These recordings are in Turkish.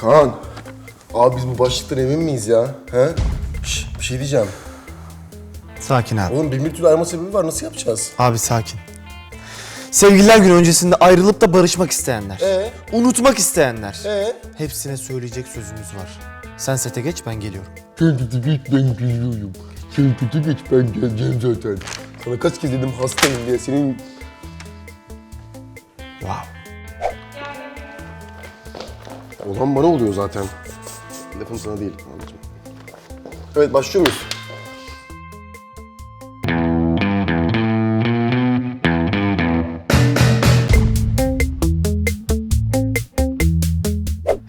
Kaan. Abi biz bu başlıktan emin miyiz ya? He? Şş, bir şey diyeceğim. Sakin abi. Oğlum bin bir türlü ayrılma sebebi var. Nasıl yapacağız? Abi sakin. Sevgililer günü öncesinde ayrılıp da barışmak isteyenler. Ee? Unutmak isteyenler. Ee? Hepsine söyleyecek sözümüz var. Sen sete geç ben geliyorum. Sen kötü geç ben geliyorum. Sen kötü geç ben geleceğim zaten. Sana kaç kez dedim hastayım diye senin... Olan bana oluyor zaten. Lafım sana değil Kaan'cığım. Evet başlıyor muyuz?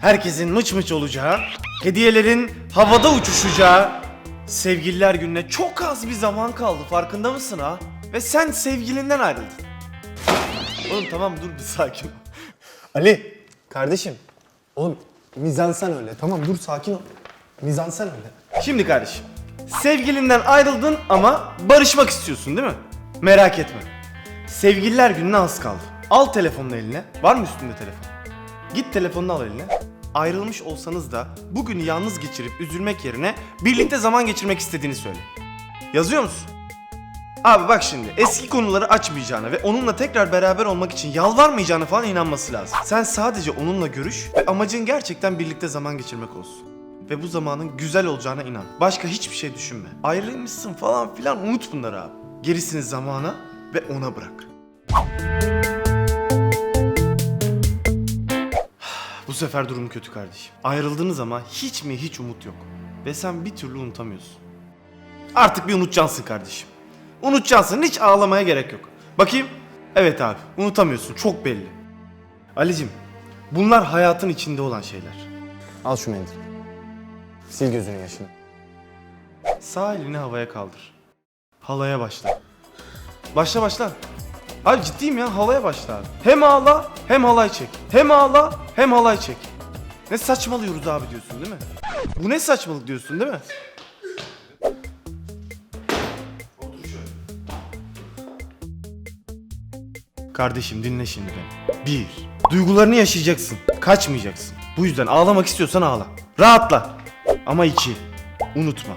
Herkesin mıç mıç olacağı, hediyelerin havada uçuşacağı, sevgililer gününe çok az bir zaman kaldı farkında mısın ha? Ve sen sevgilinden ayrıldın. Oğlum tamam dur bir sakin ol. Ali, kardeşim. Oğlum mizansen öyle. Tamam dur sakin ol. Mizansen öyle. Şimdi kardeşim, sevgilinden ayrıldın ama barışmak istiyorsun değil mi? Merak etme. Sevgililer gününe az kaldı. Al telefonunu eline. Var mı üstünde telefon? Git telefonunu al eline. Ayrılmış olsanız da bugünü yalnız geçirip üzülmek yerine birlikte zaman geçirmek istediğini söyle. Yazıyor musun? Abi bak şimdi eski konuları açmayacağına ve onunla tekrar beraber olmak için yalvarmayacağına falan inanması lazım. Sen sadece onunla görüş ve amacın gerçekten birlikte zaman geçirmek olsun. Ve bu zamanın güzel olacağına inan. Başka hiçbir şey düşünme. Ayrılmışsın falan filan unut bunları abi. Gerisini zamana ve ona bırak. Bu sefer durum kötü kardeşim. Ayrıldığınız ama hiç mi hiç umut yok. Ve sen bir türlü unutamıyorsun. Artık bir unutacaksın kardeşim. Unutacaksın hiç ağlamaya gerek yok. Bakayım. Evet abi unutamıyorsun çok belli. Alicim bunlar hayatın içinde olan şeyler. Al şu mendili. Sil gözünün yaşını. Sağ elini havaya kaldır. Halaya başla. Başla başla. Abi ciddiyim ya halaya başla abi. Hem ağla hem halay çek. Hem ağla hem halay çek. Ne saçmalıyoruz abi diyorsun değil mi? Bu ne saçmalık diyorsun değil mi? Kardeşim dinle şimdi beni. Bir, duygularını yaşayacaksın. Kaçmayacaksın. Bu yüzden ağlamak istiyorsan ağla. Rahatla. Ama iki, unutma.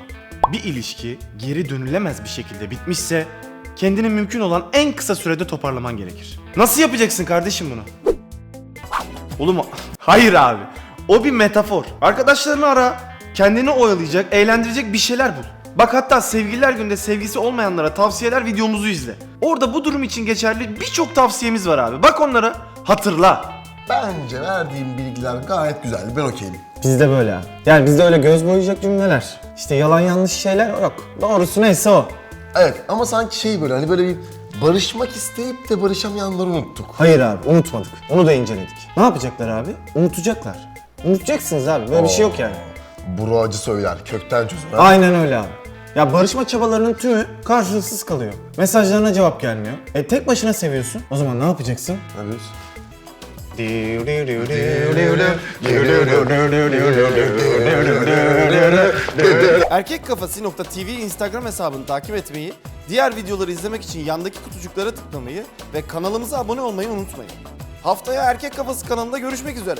Bir ilişki geri dönülemez bir şekilde bitmişse kendini mümkün olan en kısa sürede toparlaman gerekir. Nasıl yapacaksın kardeşim bunu? Oğlum hayır abi. O bir metafor. Arkadaşlarını ara, kendini oyalayacak, eğlendirecek bir şeyler bul. Bak hatta sevgililer günde sevgisi olmayanlara tavsiyeler videomuzu izle. Orada bu durum için geçerli birçok tavsiyemiz var abi. Bak onlara, hatırla. Bence verdiğim bilgiler gayet güzel. Ben okeyim. Bizde böyle abi. Yani bizde öyle göz boyayacak cümleler. İşte yalan yanlış şeyler yok. Doğrusu neyse o. Evet ama sanki şey böyle hani böyle bir barışmak isteyip de barışamayanları unuttuk. Hayır abi unutmadık. Onu da inceledik. Ne yapacaklar abi? Unutacaklar. Unutacaksınız abi. Böyle bir şey yok yani. Buru acı söyler, kökten çözüm. ha? Aynen öyle abi. Ya barışma çabalarının tümü karşılıksız kalıyor. Mesajlarına cevap gelmiyor. E tek başına seviyorsun. O zaman ne yapacaksın? Ne yapıyoruz? Erkekkafası.tv Instagram hesabını takip etmeyi, diğer videoları izlemek için yandaki kutucuklara tıklamayı ve kanalımıza abone olmayı unutmayın. Haftaya Erkek Kafası kanalında görüşmek üzere.